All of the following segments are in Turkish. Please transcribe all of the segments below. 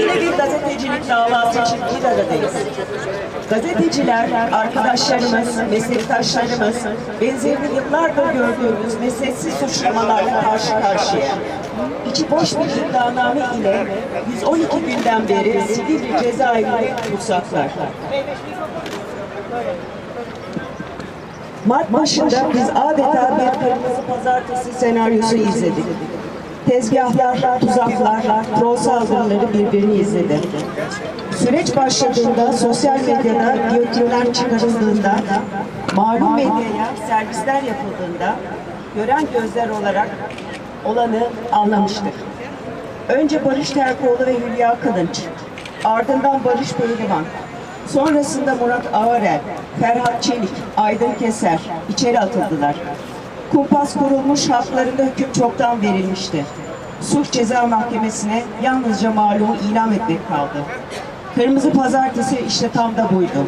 Yine bir gazetecilik davası için bir aradayız. Gazeteciler, arkadaşlarımız, meslektaşlarımız, benzerini yıllardır gördüğümüz mesleksiz suçlamalarla karşı karşıya. İçi boş bir iddianame ile 112 günden beri Silivri cezaevinde tutsaklar. Mart başında biz adeta bir kırmızı pazartesi senaryosu izledik. Tezgahlar, tuzaklar, troll saldırıları birbirini izledi. Süreç başladığında sosyal medyada giyotinler çıkarıldığında, malum medyaya servisler yapıldığında gören gözler olarak olanı anlamıştık. Önce Barış Terkoğlu ve Hülya Kılınç, ardından Barış Pehlivan, sonrasında Murat Ağarel, Ferhat Çelik, Aydın Keser içeri atıldılar. Kumpas kurulmuş, haklarında hüküm çoktan verilmişti. Suç Ceza Mahkemesi'ne yalnızca malumu ilan etmek kaldı. Kırmızı Pazartesi işte tam da buydu.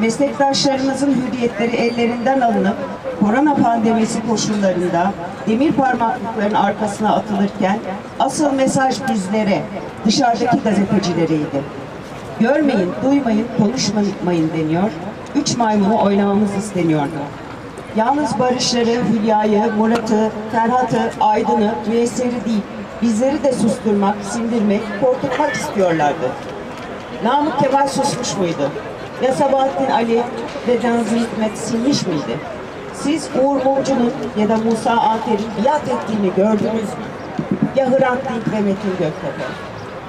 Meslektaşlarımızın hürriyetleri ellerinden alınıp korona pandemisi koşullarında demir parmaklıkların arkasına atılırken asıl mesaj bizlere, dışarıdaki gazetecileriydi. Görmeyin, duymayın, konuşmayın deniyor. Üç maymunu oynamamız isteniyordu. Yalnız Barışları, Hülya'yı, Murat'ı, Ferhat'ı, Aydın'ı, Müyesser'i değil, bizleri de susturmak, sindirmek, korkutmak istiyorlardı. Namık Kemal susmuş muydu? Ya Sabahattin Ali ve Nazım Hikmet silmiş miydi? Siz Uğur Mumcu'nun ya da Musa Anter'in biat ettiğini gördünüz mü? Ya Hrant Dink ve Metin Göktepe?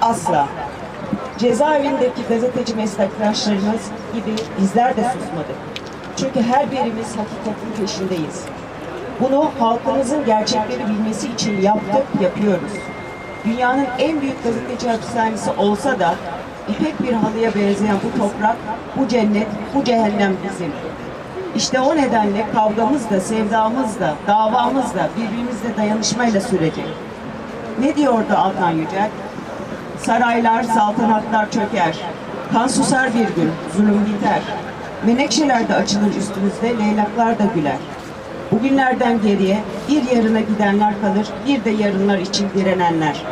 Asla. Cezaevindeki gazeteci meslektaşlarımız gibi bizler de susmadık. Çünkü her birimiz hakikatin peşindeyiz. Bunu halkımızın gerçekleri bilmesi için yaptık, yapıyoruz. Dünyanın en büyük gazeteci hapishanesi olsa da ipek bir halıya benzeyen bu toprak, bu cennet, bu cehennem bizim. İşte o nedenle kavgamız da, sevdamız da, davamız da birbirimizle dayanışmayla sürecek. Ne diyordu Altan Yücel? Saraylar, saltanatlar çöker. Kan susar bir gün, zulüm biter. Menekşeler de açılır üstümüzde, leylaklar da güler. Bugünlerden geriye bir yarına gidenler kalır, bir de yarınlar için direnenler.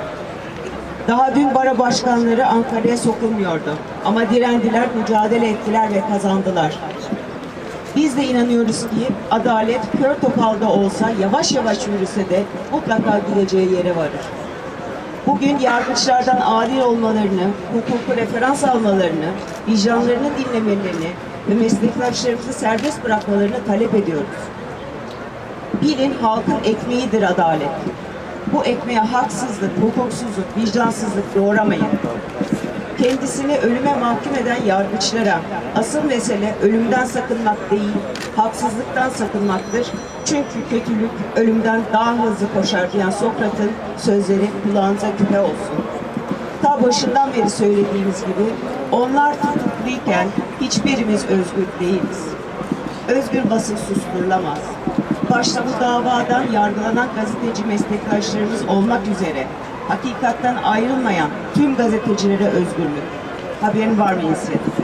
Daha dün bara başkanları Ankara'ya sokulmuyordu. Ama direndiler, mücadele ettiler ve kazandılar. Biz de inanıyoruz ki adalet kör topalda olsa yavaş yavaş yürüse de mutlaka gideceği yere varır. Bugün yargıçlardan adil olmalarını, hukuku referans almalarını, vicdanlarını dinlemelerini ve meslektaşlarımızı serbest bırakmalarını talep ediyoruz. Bilin halkın ekmeğidir adalet. Bu ekmeğe haksızlık, hukuksuzluk, vicdansızlık doğramayın. Kendisini ölüme mahkum eden yargıçlara asıl mesele ölümden sakınmak değil, haksızlıktan sakınmaktır. Çünkü kötülük ölümden daha hızlı koşar diyen Sokrat'ın sözleri kulağınıza küpe olsun. Ta başından beri söylediğimiz gibi onlar tutukluyken hiçbirimiz özgür değiliz. Özgür basın susturulamaz. Başta bu davadan yargılanan gazeteci meslektaşlarımız olmak üzere hakikatten ayrılmayan tüm gazetecilere özgürlük. Haberin var mı inisiyatifi?